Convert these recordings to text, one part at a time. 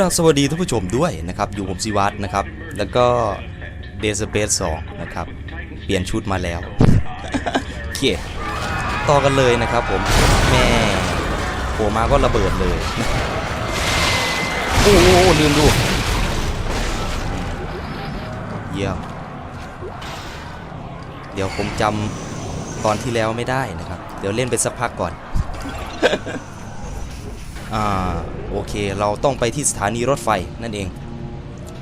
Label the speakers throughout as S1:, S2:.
S1: ราบสวัสดีท่านผู้ชมด้วยนะครับ อยู่ผมซิวัตนะครับ แล้วก็เดซเ a สองนะครับ เปลี่ยนชุดมาแล้วโอเคต่อกันเลยนะครับผม แม่โผล่มาก็ระเบิดเลย โอ้โหลืมดู เยี่ยม เดี๋ยวผมจำตอนที่แล้วไม่ได้นะครับ เดี๋ยวเล่นไปสักพักก่อน อ่าโอเค เราต้องไปที่สถานีรถไฟนั่นเอง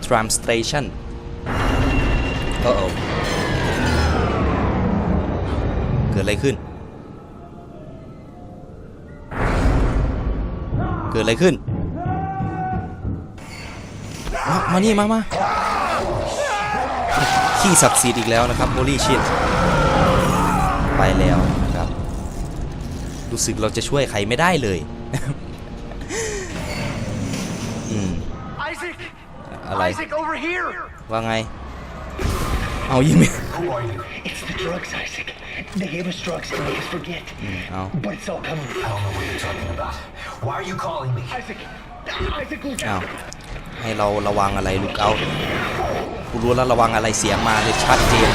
S1: tram station โอ้โอเกิดอะไรขึ้น เกิดอะไรขึ้น มา มานี่ มามาขี้ศักดิ์สิทธิ์อีกแล้วนะครับ holy shit ไปแล้วนะครับ รู้สึกเราจะช่วยใครไม่ได้เลย อืม
S2: Isaac!
S1: อะไร
S2: Isaac, over here!
S1: ว่าไง เอายิงไหม
S2: Who are you?
S3: It's the drugs, Isaac. They gave us drugs to make us forget.
S1: เอา
S3: But it's all coming.
S2: I don't know what you're talking about. Why are you calling me?
S3: Isaac! Isaac, look
S1: เอา
S3: out!
S1: ให้เราระวังอะไรลูกเอากูรู้แล้วระวังอะไรเสียงมาเลยชัดเจน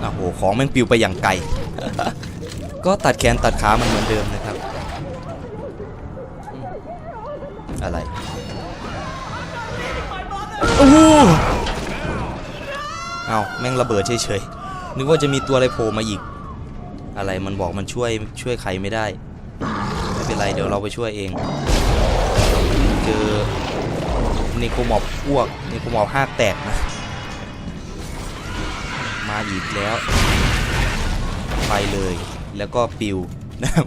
S1: โอ้โห ของแม่งปลิวไปอย่างไกล ก็ตัดแขนตัดขามันเหมือนเดิมนะครับ อะไรโอ้โหเอาแม่งระเบิดเฉยๆ นึกว่าจะมีตัวอะไรโผล่มาอีก อะไรมันบอกมันช่วยช่วยใครไม่ได้ ไม่เป็นไรเดี๋ยวเราไปช่วยเอง เจอนิโคมอบอ้วกนิโคมอบห้ากแตกนะ มาอีกแล้ว ไปเลยแล้วก็ปิวนะครับ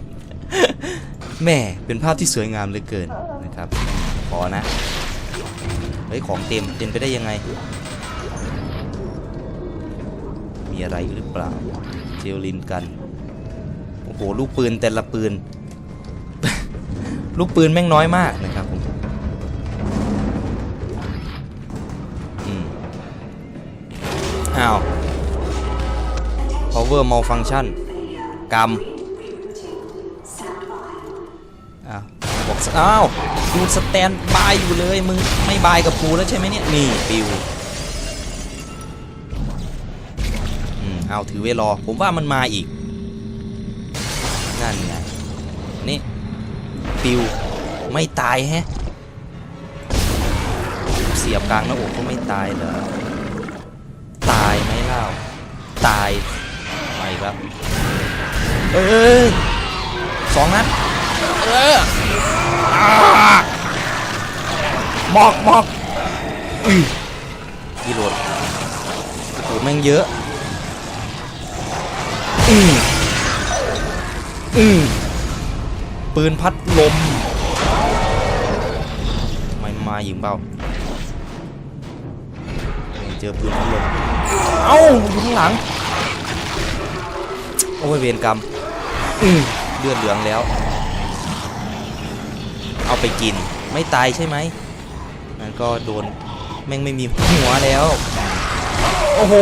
S1: แม่เป็นภาพที่สวยงามเหลือเกินนะครับ ขอนะ เฮ้ย ของเต็มเต็มไปได้ยังไง มีอะไรหรือเปล่า เจลลินกัน โอ้โห ลูกปืนแต่ละปืน ลูกปืนแม่งน้อยมากนะครับผมอ้าว power malfunction กรรมอ้าวบอกอ้าว กูสแตนบายอยู่เลยมึงไม่บายกับกูแล้วใช่ไหมเนี่ยนี่ปิวอืมเอาถือไว้รอ ผมว่ามันมาอีก นั่นไงนี่ปิวไม่ตายแฮะ เสียบกลางหน้าอกก็ไม่ตายเหรอตายไหมเล่าตายไปครับเอ้ยสองนัดเออ หมอกหมอกอุ้ยกีโหลดโอ้โหแม่งเยอะ อืมอืมปืนพัดลม ไม่มายิงเปล่าเจอปืนพัดลม เอ้าอยู่ข้างหลัง โอ้ยเวรกรรม อืมเลือดเหลืองแล้ว เอาไปกิน ไม่ตายใช่ไหมนั่นก็โดนแม่งไม่มีหัวแล้ว โอ้โห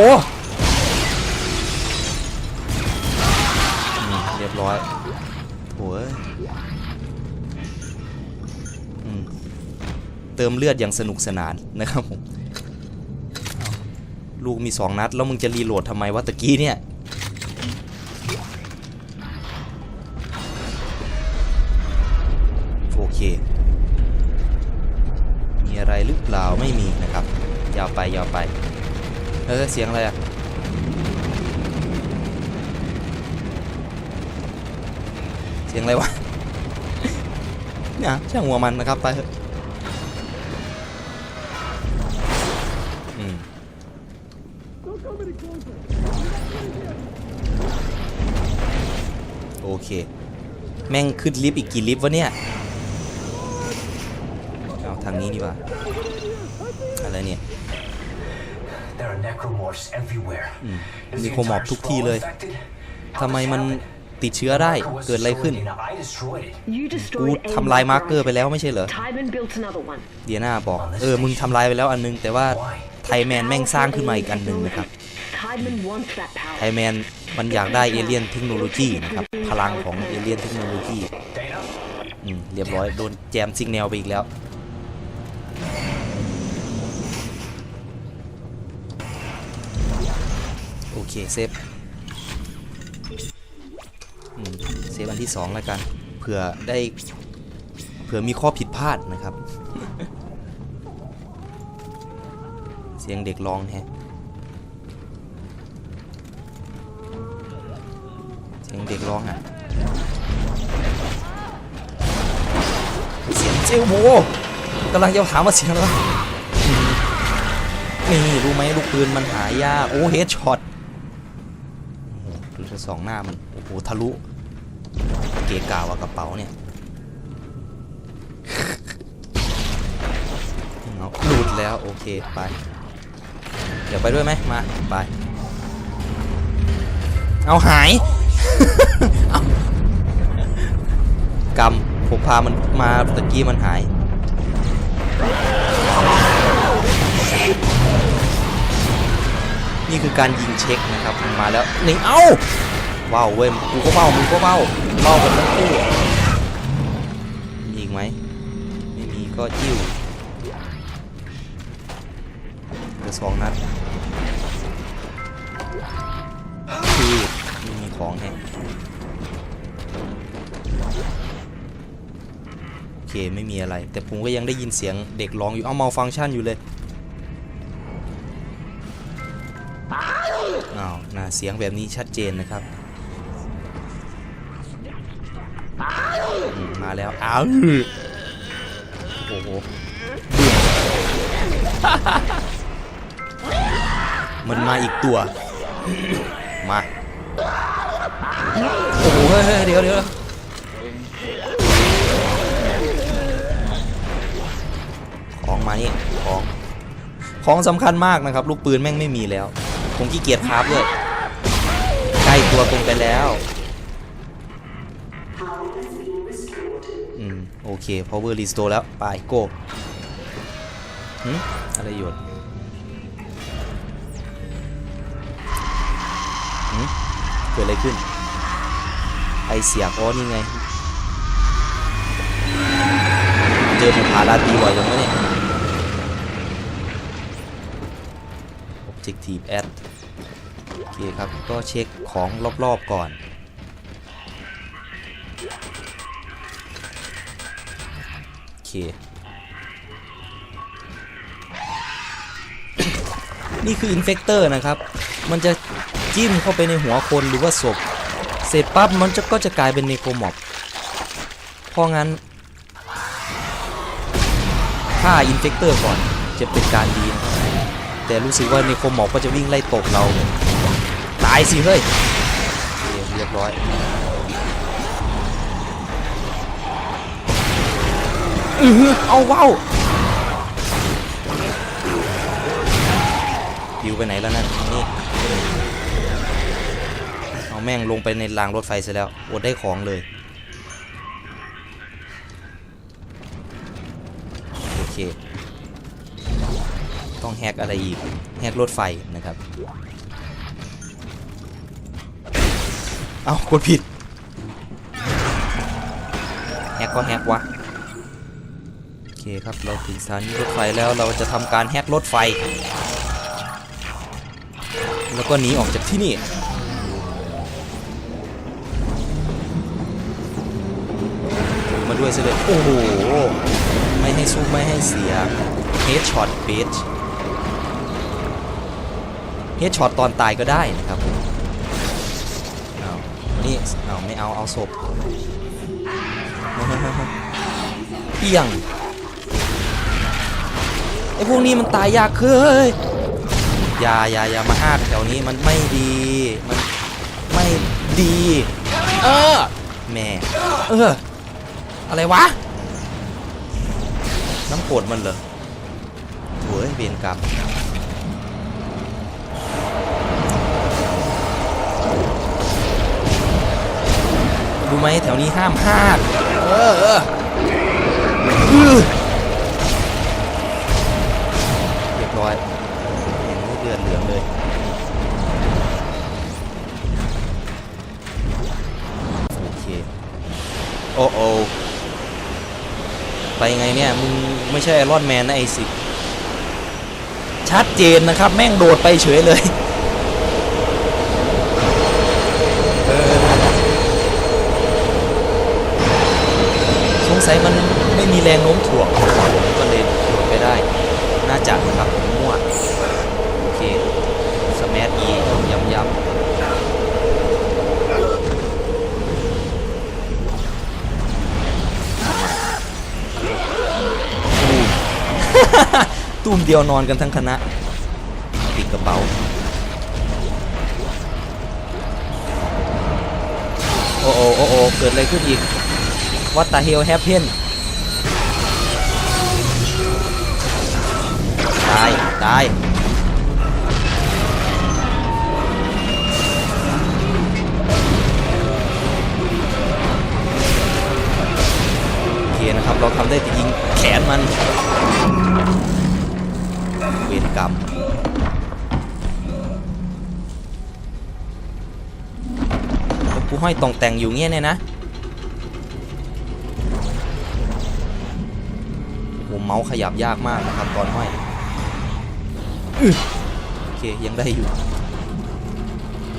S1: เรียบร้อยโถ่เอ้ยอืมเติมเลือดอย่างสนุกสนานนะครับผม ลูกมีสองนัด แล้วมึงจะรีโหลดทำไมวะตะกี้เนี่ย ไปยาวไป เออเสียงอะไรอะเสียงอะไรวะเนี่ยช่างหัวมันนะครับไปเถอะอืมโอเค แม่งขึ้นลิฟต์อีกกี่ลิฟต์วะเนี่ย เอาทางนี้นี่ว่า อะไรเนี่ย
S2: There are necromorphs everywhere. Is the
S1: มีโคมอบ
S2: entire
S1: ทุกที่
S2: sprawl
S1: เลย
S2: infected?
S1: ทำไม
S2: How
S1: มัน
S2: this happened?
S1: ติดเชื้อได้
S2: Marker was
S1: เกิดอะไรขึ้น
S2: destroyed and I destroyed it.
S4: You
S1: กู
S4: destroyed a
S1: ทำลายมาร์
S4: marker
S1: เกอร์ไปแล้วไม่ใช่เหรอ
S4: Tybin built another one.
S1: เดียนาบอก เออ มึงทำลายไปแล้วอันนึง แต่ว่าไทยแมนแม่งสร้างขึ้นมาอีกอันหนึ่งนะครับ
S4: Tideman wants that
S1: ไท
S4: power.
S1: ยแมนมันอยากได้เอเลียนเทคโนโลยีนะครับ พลังของเอเลียนเทคโนโลยี
S2: Dana?
S1: อืมเรียบร้อย โดนแจมซิงแนวไปอีกแล้ว โอ เคเซฟเซฟอันที่สองแล้วกันเผื่อได้เผื่อมีข้อผิดพลาดนะครับ เสียงเด็กร้องแฮะเสียงเด็กร้องอะเสียงเจลโบกำลังจะถามว่าเสียงอะไรนี่รู้ไหมลูกปืนมันหายากโอ้เฮดช็อต สองหน้ามันโอ้โหทะลุ เกกาวากระเป๋าเนี่ยเอาหลุดแล้วโอเคไป เดี๋ยวไปด้วยไหมมาไป เอาหายเอากำผมพามันมาตะกี้มันหายนี่คือการยิงเช็คนะครับมันมาแล้วหนึ่งเอ้า ว้าวเว้ยกูก็เบ้ามึงก็เบ้าเบ้ากันทั้งคู่มีอีกไหมไม่มีก็จิ้วเหลือสองนัดคือไม่มีของแฮะโอเคไม่มีอะไร แต่ผมก็ยังได้ยินเสียงเด็กร้องอยู่เอาเมาฟังก์ชันอยู่เลยอ้าวน่าเสียงแบบนี้ชัดเจนนะครับ แล้ว อ้าว โอ้โหมันมาอีกตัว มา โอ้โหเฮ้ยเดี๋ยวเดี๋ยวของมานี่ ของ ของสำคัญมากนะครับ ลูกปืนแม่งไม่มีแล้ว ผมขี้เกียจคราฟด้วยใกล้ตัวตรงไปแล้ว เค power restore แล้ว ไปโก้หึอะไรหยดหึเกิดอะไรขึ้น ไอเสียกอ๋อนี่ไง เจอผมหาลาตีบ่อยจังวะเนี่ย objective add โอเคครับ ก็เช็คของรอบๆก่อน คนี่คือ infector นะครับ มันจะจิ้มเข้าไปในหัวคนหรือว่าศพ เสร็จปั๊บมันจะก็จะกลายเป็นเนโครมอบเพราะงั้นฆ่า infector ก่อนจะเป็นการดีนะแต่รู้สึกว่าเนโครมอบก็จะวิ่งไล่ตบเรา ตายสิเฮ้ยเรียบร้อย อือหือเอาว้าวปิวไปไหนแล้วนั่นนี่เอาแม่งลงไปในรางรถไฟซะแล้วอดได้ของเลย โอเค ต้องแฮกอะไรอีก แฮกรถไฟนะครับ เอากดผิด แฮกก็แฮกวะ เคครับเราถึงสถานีรถไฟแล้วเราจะทำการแฮกรถไฟ แล้วก็หนีออกจากที่นี่มาด้วยซะเลยโอ้โห ไม่ให้สู้ไม่ให้เสียเฮดช็อตเบสเฮดช็อตตอนตายก็ได้นะครับเอานี่เอาไม่เอาเอาศพเปี้ยง ไอ้พวกนี้มันตายยากเคยอย่าอย่าอย่ามาอ้ากแถวนี้มันไม่ดี มันไม่ดี เออแม่เออ อะไรวะ น้ำโกรธมันเหรอโว้ยเวรกรรมรู้ไหมแถวนี้ห้ามพลาด เออเออืองเลยโอเคโอ้โอไปไงเนี่ย มึงไม่ใช่ไอรอนแมนนะไอสิชัดเจนนะครับ แม่งโดดไปเฉยเลย เดียวนอนกันทั้งคณะติดกระเป๋าโอ้โอโอ้โอเกิดอะไรขึ้นอีก What the hell happened ตาย ตาย โอเคนะครับ เราทำได้แต่ยิงแขนมัน กรรม กูห้อยตองแต่งอยู่เงี้ยเนี่ยนะโอ้โหเมาส์ขยับยากมากนะครับตอนห้อยโอเคยังได้อยู่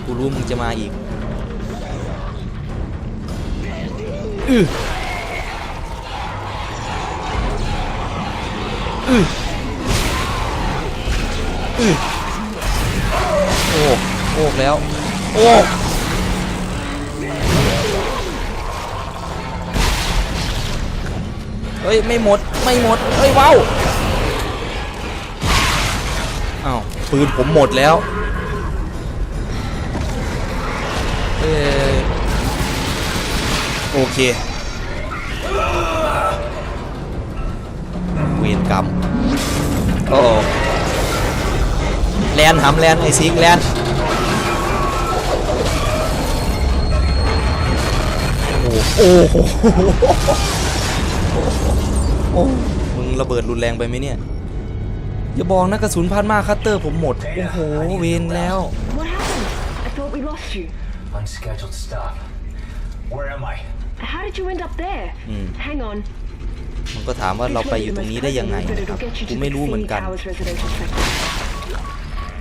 S1: กูรู้มึงจะมาอีกอึ๊ะอึ๊ะอื้อ โอ้โอกแล้ว โอกเฮ้ย ไม่หมด ไม่หมด เฮ้ยว้าวอ้าวปืนผมหมดแล้วเอ้ยโอเค เวรกรรมโอ้ แลนหำแลนไอซิกแลนโอ้โหโอ้โหโอ้มึงระเบิดรุนแรงไปไหมเนี่ย อย่าบอกนะกระสุนพันมากคัตเตอร์ผมหมด โอ้โห เวนแล้ว
S3: What happened? I thought we lost you.
S2: Unscheduled stop. Where am I?
S3: How did you end up there?
S1: Hmm.
S3: Hang on.
S1: มันก็ถามว่าเราไปอยู่ตรงนี้ได้ยังไงนะครับกูไม่รู้เหมือนกัน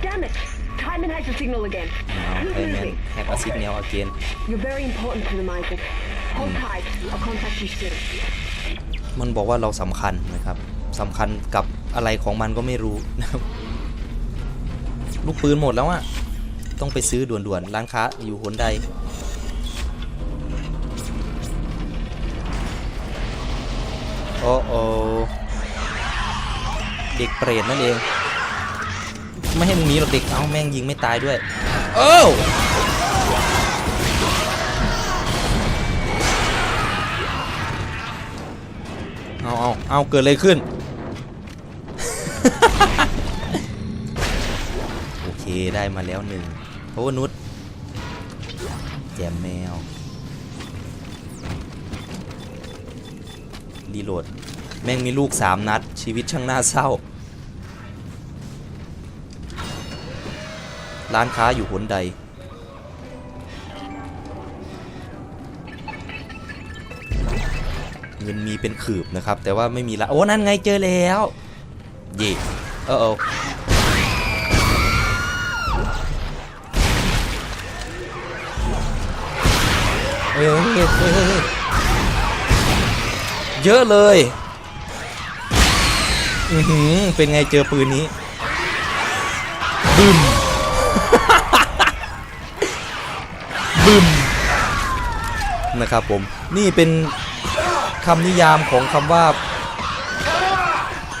S3: Damn it! Timon has the signal again.
S1: อ้าว
S3: Who's
S1: ไอแมน
S3: moving?
S1: แฮกอาซิกแนวอาเกน
S3: You're very important to them, Isaac. Hold tight. I'll contact you soon.
S1: มันบอกว่าเราสำคัญนะครับสำคัญกับอะไรของมันก็ไม่รู้นะครับลูกปืนหมดแล้วอะต้องไปซื้อด่วนๆร้านค้าอยู่หนใดโอ้โอเด็กเปรตนั่นเอง ไม่ให้มึงหนีหรอกเด็ก เอ้าแม่งยิงไม่ตายด้วย เอ้าเอาเอาเอาเกิดอะไรขึ้น โอเคได้มาแล้วหนึ่งเพราะว่านุชแจมแมวรีโหลด แม่งมีลูกสามนัด ชีวิตช่างน่าเศร้า ร้านค้าอยู่หนใด เงินมีเป็นขืบนะครับ แต่ว่าไม่มีละโอ้ นั่นไงเจอแล้ว เย่เออเออเฮ้ยเฮ้ยเฮ้ยเฮ้ยเฮ้ยเยอะเลย อือหือเป็นไงเจอปืนนี้ บึมนะครับผมนี่เป็นคำนิยามของคำว่า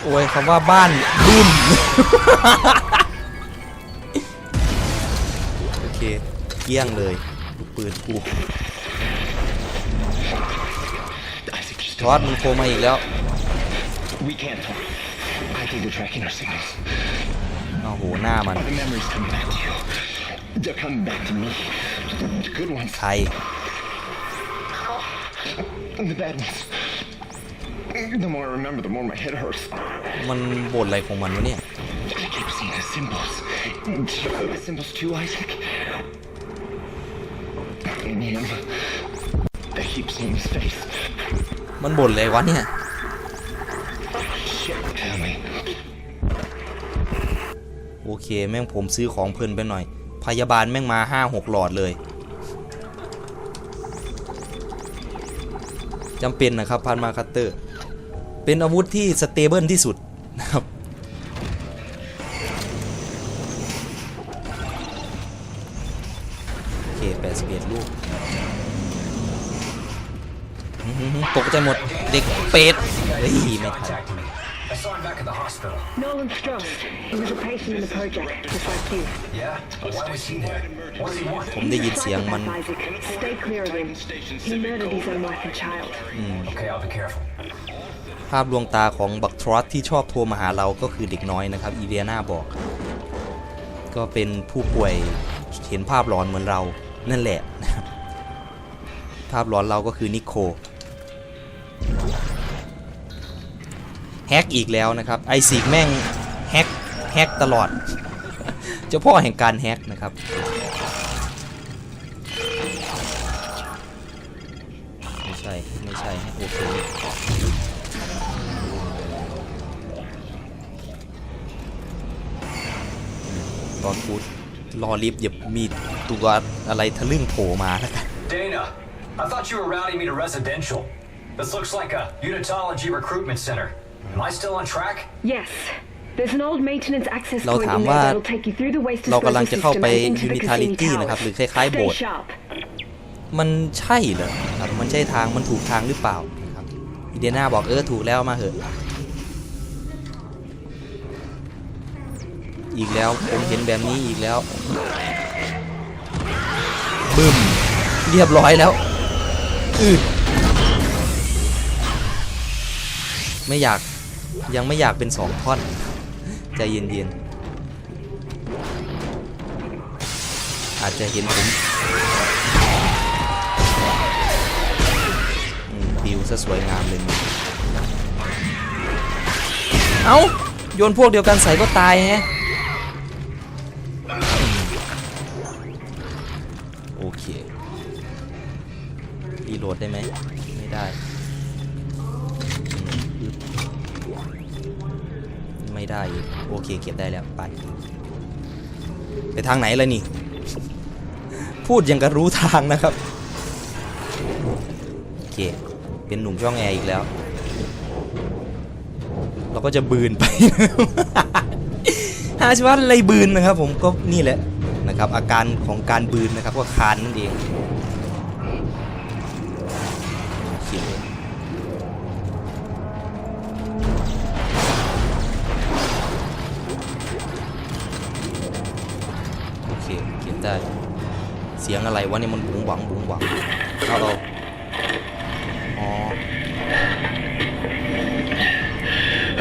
S1: โอ้ยคำว่าบ้านบึ้มโอเคเกลี้ยงเลยลูกปืนกู
S3: Isaac, just
S1: ทอดมึงโทรมาอีกแล้ว
S3: We can't talk. I think they're tracking our signals.
S1: โอ้โหหน้ามัน ใคร
S3: The badness. The more I remember, the more my head hurts.
S1: มันบ่นอะไรของมันวะเนี่ย
S3: I keep seeing the symbols. Did you find the symbols too, Isaac? In him. I keep seeing his face.
S1: มันบ่นอะไรวะเนี่ย Shit, tell me. โอเค แม่งผมซื้อของเพลินไปหน่อย พยาบาลแม่งมาห้าหกหลอดเลยจำเป็นนะครับพันมาคัตเตอร์ เป็นอาวุธที่สเตเบิลที่สุดนะครับ โอเค81ลูกอื้อหือตกใจหมดเด็กเป็ดเฮ้ยไม่ทัน
S2: back at the hospital.
S4: Nolan Strauss. He was a patient in the project, just like you.
S2: Yeah? Why was he there? What does he want?
S1: ผมได้ยินเสียงมัน
S4: Psychopath, Isaac. Stay clear of him. He murdered his own wife and child.
S2: Okay, I'll be careful.
S1: ภาพลวงตาของบักทรอสที่ชอบโทรมาหาเราก็คือเด็กน้อยนะครับอีเดียนาบอก ก็เป็นผู้ป่วยเห็นภาพหลอนเหมือนเรานั่นแหละนะครับภาพหลอนเราก็คือนิโค แฮกอีกแล้วนะครับไอซิกแม่งแฮกแฮกตลอด เจ้าพ่อแห่งการแฮกนะครับไม่ใช่ไม่ใช่โอเคตอนพูดรอลิฟต์อย่ามีตัวอะไรทะลึ่งโผล่มาแล้วกัน
S2: Dana, I thought you were routing me to residential. This looks like a unitology recruitment center. Am I still on track?
S4: Yes. There's an old maintenance access
S1: เรา
S4: point
S1: ถาม
S4: in
S1: ว่า
S4: there that'll take you through the waste
S1: เรา
S4: disposal
S1: กำลังจะเข้า
S4: system
S1: ไป
S4: and into the Cassini
S1: Unitality นะครับหรือค
S4: towers.
S1: ล้ายๆโบ
S4: Stay
S1: สถ์
S4: sharp.
S1: มันใช่เหรอครับมันใช่ทางมันถูกทางหรือเปล่านะครับอีเดน่าบอกเออถูกแล้วมาเหอะอีกแล้วผมเห็นแบบนี้อีกแล้วบึ้มเรียบร้อยแล้วอือไม่อยาก ยังไม่อยากเป็นสองท่อน ใจเย็นๆ อาจจะเห็นผมบิวซะสวยงามเลยเอ้าโยนพวกเดียวกันใส่ก็ตายแฮะโอเครีโหลดได้ไหมไม่ได้ ไม่ได้อีกโอเคเก็บได้แล้วไปไปทางไหนล่ะนี่ พูดยังกับรู้ทางนะครับโอเคเป็นหนุ่มช่องแอร์อีกแล้ว เราก็จะบืนไป หาชว่าอะไรบืนนะครับ ผมก็นี่แหละนะครับ อาการของการบืนนะครับ ก็คานนั่นเอง เคเขียนได้ เสียงอะไรวะเนี่ยมันบุ๋งหวังบุ๋งหวังเอาเราอ๋อ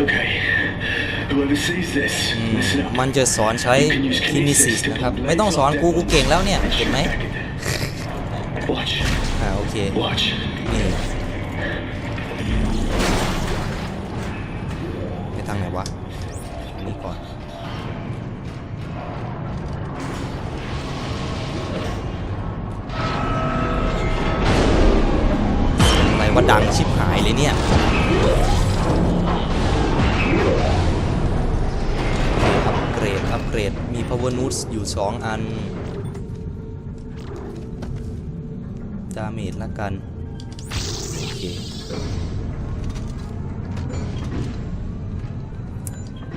S3: Okay. Whoever sees this, listen up.
S1: มันจะสอนใช้คินิซิสนะครับ ไม่ต้องสอนกูกูเก่งแล้วเนี่ย เห็นไหม
S3: Watch.
S1: อ่าโอเค
S3: Watch.
S1: นี่ มี power nodes อยู่ 2 อัน ดาเมจละกัน โอเค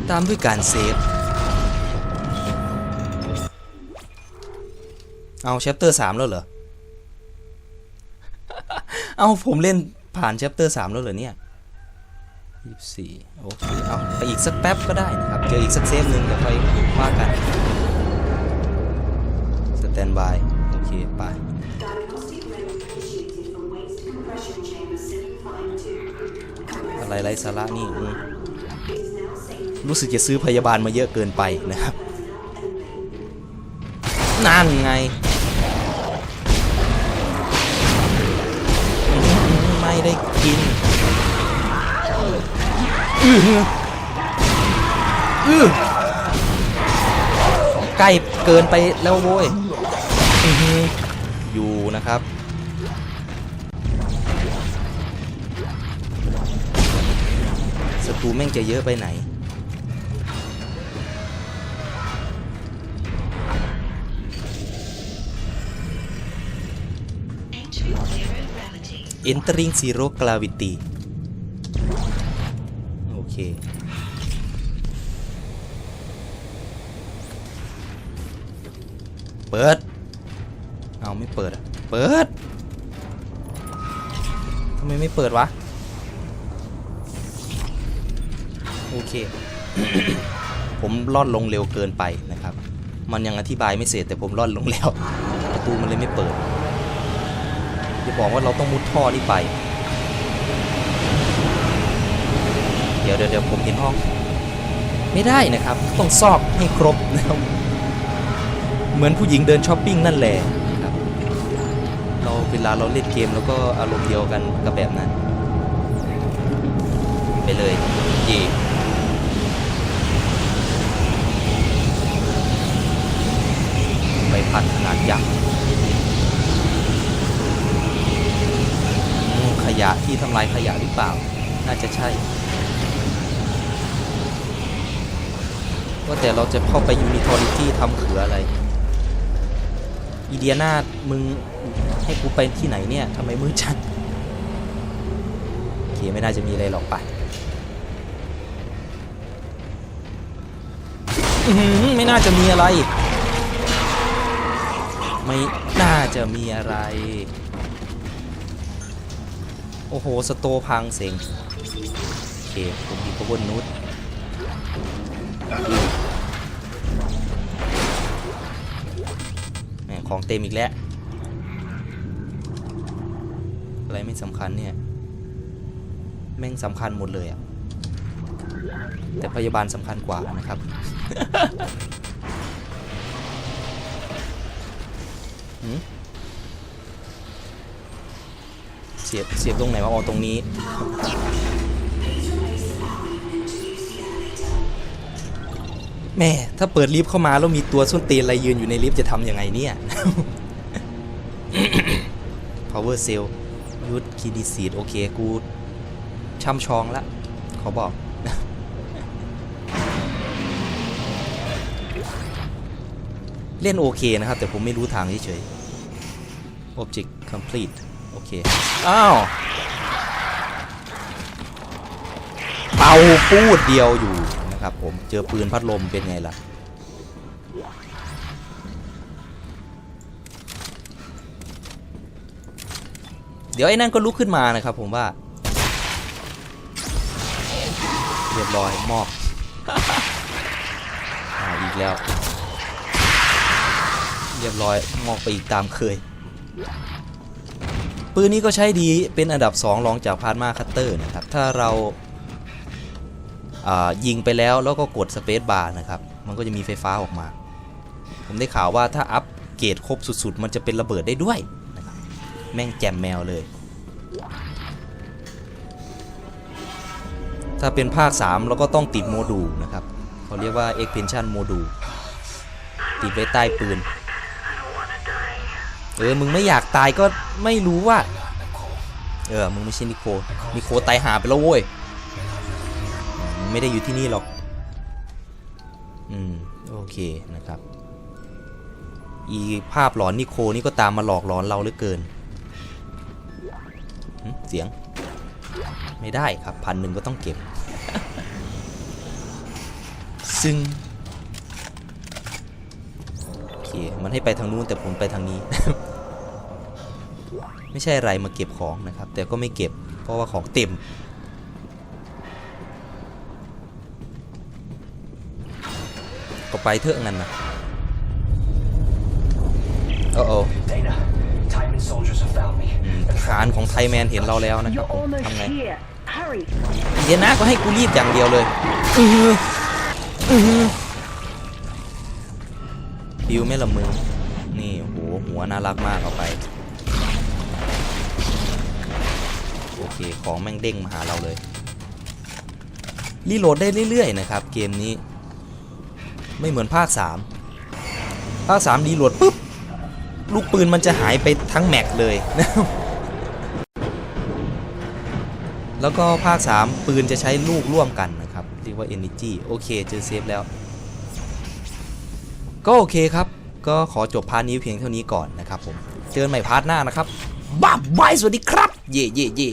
S1: ตามด้วยการเซฟ เอาแชปเตอร์ 3 แล้วเหรอ เอาผมเล่นผ่านแชปเตอร์ 3 แล้วเหรอเนี่ย24โอเค เอาไปอีกสักแป๊บก็ได้นะครับ เจออีกสักเซฟหนึ่งเดี๋ยวค่อยว่ากัน ตนบาย โอเค ไป
S5: Diagnostic rate initiated from waste compression chamber 752.
S1: อะไรไรสาระนี่อืม
S5: It is now safe
S1: รู้สึกจะซื้อพยาบาลมาเยอะเกินไปนะครับ นั่นไง ไม่ได้กินอื้อหืออื้อใกล้เกินไปแล้วโว้ยอื้อหืออยู่ะครับ ศัตรูแม่งจะเยอะไปไหน Entering Zero Gravity โอเคเปิด เอาไม่เปิดอะ เปิดทำไมไม่เปิดวะ โอเค ผมลอนลงเร็วเกินไปนะครับ มันยังอธิบายไม่เสร็จแต่ผมลอนลงแล้ว ประตูมันเลยไม่เปิดอย่าบอกว่าเราต้องมุดท่อนี่ไป เดี๋ยวเดี๋ยวผมเห็นห้อง ไม่ได้นะครับ ต้องซอกให้ครบนะครับ เหมือนผู้หญิงเดินช้อปปิ้งนั่นแหละ เวลาเราเล่นเกมแล้วก็อารมณ์เดียวกันกับแบบนั้น ไปเลยเย่ใบพัดขนาดยักษ์ขยะที่ทำลายขยะหรือเปล่า น่าจะใช่ว่าแต่เราจะเข้าไปยูนิทอริตี้ทำเขืออะไร อีเดียนามึงให้กูไปที่ไหนเนี่ยทำไมมืดจังโอเคไม่น่าจะมีอะไรหรอกไปไม่น่าจะมีอะไร ไม่น่าจะมีอะไร โอ้โห สโตพังเซ็งโอเคผมมีกระบวนนุษแของเต็มอีกแล้ว อะไรไม่สำคัญเนี่ย แม่งสำคัญหมดเลยอะแต่พยาบาลสำคัญกว่านะครับ เสียบเสียบตรงไหนวะอ๋อตรงนี้ แม่ถ้าเปิดลิฟต์เข้ามาแล้วมีตัวส้นตีนอะไรยืนอยู่ในลิฟต์จะทำยังไงเนี่ย power cell ยุทธคีดีซีดโอเค กูช่ำชองละขอบอก เล่นโอเคนะครับ แต่ผมไม่รู้ทางเฉยๆ object complete โอเค อ้าว เป่าปูดเดียวอยู่ นะครับผมเจอปืนพัดลมเป็นไงล่ะ เดี๋ยวไอ้นั่นก็ลุกขึ้นมานะครับผมว่า เรียบร้อยมอบอีกแล้ว เรียบร้อยมอกไปอีกตามเคย ปืนนี้ก็ใช้ดีเป็นอันดับ 2 รองจากพาร์มาคัตเตอร์นะครับ ถ้าเรา ยิงไปแล้วแล้วก็กดสเปซบาร์นะครับ มันก็จะมีไฟฟ้าออกมา ผมได้ข่าวว่าถ้าอัปเกรดครบสุดๆ มันจะเป็นระเบิดได้ด้วยนะครับแม่งแจมแมวเลย ถ้าเป็นภาค3เราก็ต้องติดโมดูลนะครับเขาเรียกว่า extension โมดูลติดไว้ใต้ปืน เออ มึงไม่อยากตายก็ไม่รู้ว่า เออ มึงไม่ใช่นิโค นิโคตายหาไปแล้วโว้ย ไม่ได้อยู่ที่นี่หรอก อืม โอเคนะครับ อีภาพหลอนนิโคนี่ก็ตามมาหลอกหลอนเราเหลือเกิน เสียง ไม่ได้ครับพันหนึ่งก็ต้องเก็บ ซึ่ง โอเค มันให้ไปทางนู้นแต่ผมไปทางนี้ ไม่ใช่อะไรมาเก็บของนะครับ แต่ก็ไม่เก็บ เพราะว่าของเต็ม ไปเถอะงั้นนะโอ้โอ้
S2: Data. Timon soldiers have found me.
S1: อืมทหารของไทยแมนเห็นเราแล้วนะครับ
S4: You're
S1: ผม
S4: almost
S1: ทำไง
S4: here. Hurry.
S1: เดี๋ยวนะก็ให้กูรีบอย่างเดียวเลย อือหืออือหือบิวไม่ละมึงนี่โหหัวน่ารักมากเอาไป โอเค ของแม่งเด้งมาหาเราเลย รีโหลดได้เรื่อยๆนะครับ เกมนี้ ไม่เหมือนภาค 3 ภาค3รีโหลดปุ๊บ ลูกปืนมันจะหายไปทั้งแม็กเลยแล้วก็ภาค 3 ปืนจะใช้ลูกร่วมกันนะครับ เรียกว่า Energy โอเค เจอเซฟแล้ว ก็โอเคครับ ก็ขอจบพาร์ทนี้เพียงเท่านี้ก่อนนะครับผม เจอกันใหม่พาร์ทหน้านะครับบ๊ายบายสวัสดีครับ เย่เย่เย่